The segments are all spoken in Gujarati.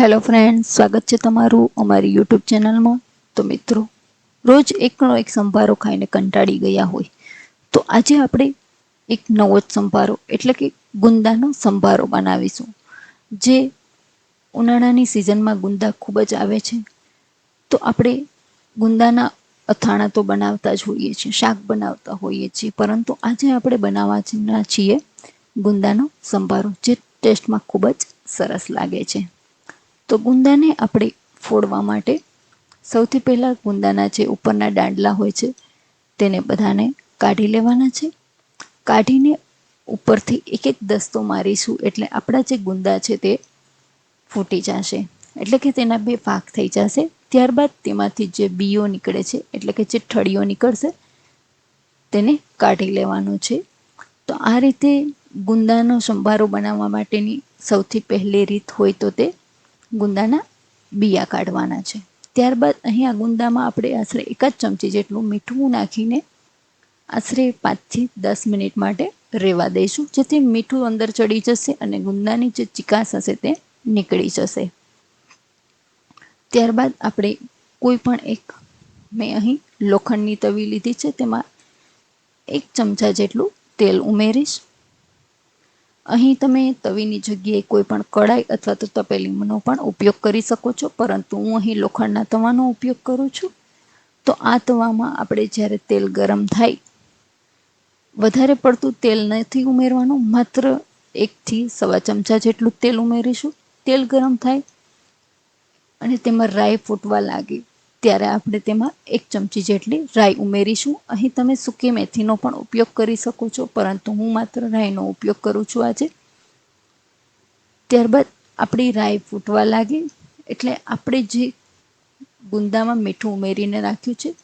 હેલો ફ્રેન્ડ સ્વાગત છે તમારું અમારી યુટ્યુબ ચેનલમાં. તો મિત્રો, રોજ એકનો એક સંભારો ખાઈને કંટાળી ગયા હોય. તો આજે આપણે એક નવો જ સંભારો, એટલે કે ગુંદાનો સંભારો બનાવીશું. જે ઉનાળાની સિઝનમાં ગુંદા ખૂબ જ આવે છે. તો આપણે ગુંદાના અથાણા તો બનાવતા જ હોઈએ છીએ, શાક બનાવતા હોઈએ છીએ, પરંતુ આજે આપણે બનાવવાના છીએ ગુંદાનો સંભારો, જે ટેસ્ટમાં ખૂબ જ સરસ લાગે છે. તો ગુંદાને આપણે ફોડવા માટે સૌથી પહેલાં ગુંદાના જે ઉપરના દાંડલા હોય છે, તેને બધાને કાઢી લેવાના છે. કાઢીને ઉપરથી એક એક દસ્તો મારીશું એટલે આપણા જે ગુંદા છે તે ફૂટી જશે. એટલે કે તેના બે ભાગ થઈ જશે. ત્યારબાદ તેમાંથી જે બીઓ નીકળે છે, એટલે કે જે ઠળીઓ નીકળશે, તેને કાઢી લેવાનું છે. તો આ રીતે ગુંદાનો સંભારો બનાવવા માટેની સૌથી પહેલી રીત હોય તો તે ગુંદાના બિયા કાઢવાના છે. ત્યારબાદ અહીં આ ગુંદામાં આપણે આશરે એક જ ચમચી જેટલું મીઠું નાખીને આશરે પાંચથી દસ મિનિટ માટે રહેવા દઈશું, જેથી મીઠું અંદર ચડી જશે અને ગુંદાની જે ચિકાસ હશે તે નીકળી જશે. ત્યારબાદ આપણે કોઈ પણ એક, મેં અહીં લોખંડની તવી લીધી છે, તેમાં એક ચમચા જેટલું તેલ ઉમેરીશ. અહીં તમે તવીની જગ્યાએ કોઈ પણ કડાઈ અથવા તો તપેલીનો પણ ઉપયોગ કરી શકો છો, પરંતુ હું અહીં લોખંડના તવાનો ઉપયોગ કરું છું. તો આ તવામાં આપણે જ્યારે તેલ ગરમ થાય, વધારે પડતું તેલ નથી ઉમેરવાનું, માત્ર એકથી સવા ચમચા જેટલું તેલ ઉમેરીશું. તેલ ગરમ થાય અને તેમાં રાઈ ફૂટવા લાગે. ત્યારે આપણે તેમાં એક ચમચી જેટલી રાઈ ઉમેરીશું. અહીં તમે સૂકી મેથીનો પણ ઉપયોગ કરી શકો છો, પરંતુ હું માત્ર રાઈનો ઉપયોગ કરું છું આજે. ત્યારબાદ આપણી રાઈ ફૂટવા લાગે, એટલે આપણે જે ગુંદામાં મીઠું ઉમેરીને રાખ્યું છે,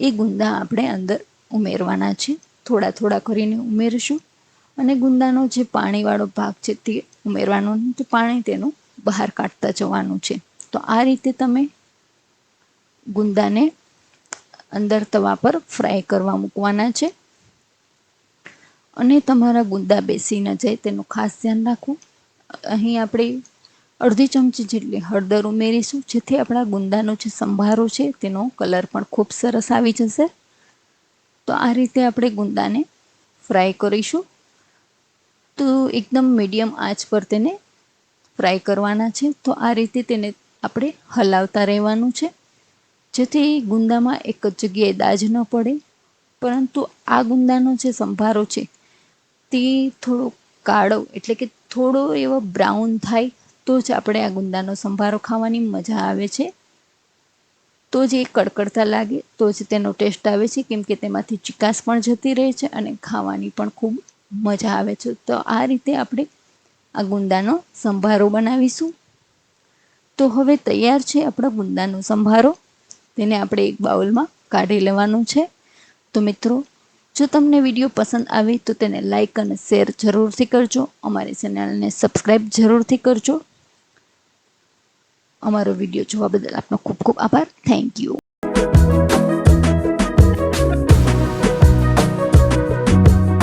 એ ગુંદા આપણે અંદર ઉમેરવાના છે. થોડા થોડા કરીને ઉમેરીશું. અને ગુંદાનો જે પાણીવાળો ભાગ છે તે ઉમેરવાનો પાણી તેનું બહાર કાઢતા જવાનું છે. તો આ રીતે તમે ગુંદાને અંદર તવા પર ફ્રાય કરવા મૂકવાના છે. અને તમારા ગુંદા બેસી ન જાય, તેનું ખાસ ધ્યાન રાખવું. અહીં આપણે અડધી ચમચી જેટલી હળદર ઉમેરીશું, જેથી આપણા ગુંદાનો જે સંભારો છે, તેનો કલર પણ ખૂબ સરસ આવી જશે. તો આ રીતે આપણે ગુંદાને ફ્રાય કરીશું. તો એકદમ મીડિયમ આંચ પર તેને ફ્રાય કરવાના છે. તો આ રીતે તેને આપણે હલાવતા રહેવાનું છે. જેથી ગુંદામાં એક જ જગ્યાએ દાજ ન પડે. પરંતુ આ ગુંદાનો જે સંભારો છે, તે થોડો કાળો એટલે કે થોડો એવો બ્રાઉન થાય, તો જ આપણે આ ગુંદાનો સંભારો ખાવાની મજા આવે છે. તો જ એ કડકડતા લાગે, તો જ તેનો ટેસ્ટ આવે છે, કેમ કે તેમાંથી ચિકાસ પણ જતી રહે છે અને ખાવાની પણ ખૂબ મજા આવે છે. તો આ રીતે આપણે આ ગુંદાનો સંભારો બનાવીશું. તો હવે તૈયાર છે આપણો ગુંદાનો સંભારો. તેને આપણે એક બાઉલમાં કાઢી લેવાનું છે. તો મિત્રો, જો તમને વીડિયો પસંદ આવે તો તેને લાઇક અને શેર જરૂરથી કરજો. અમારી ચેનલને સબસ્ક્રાઈબ જરૂરથી કરજો. અમારો વીડિયો જોવા બદલ આપનો ખૂબ ખૂબ આભાર. Thank you.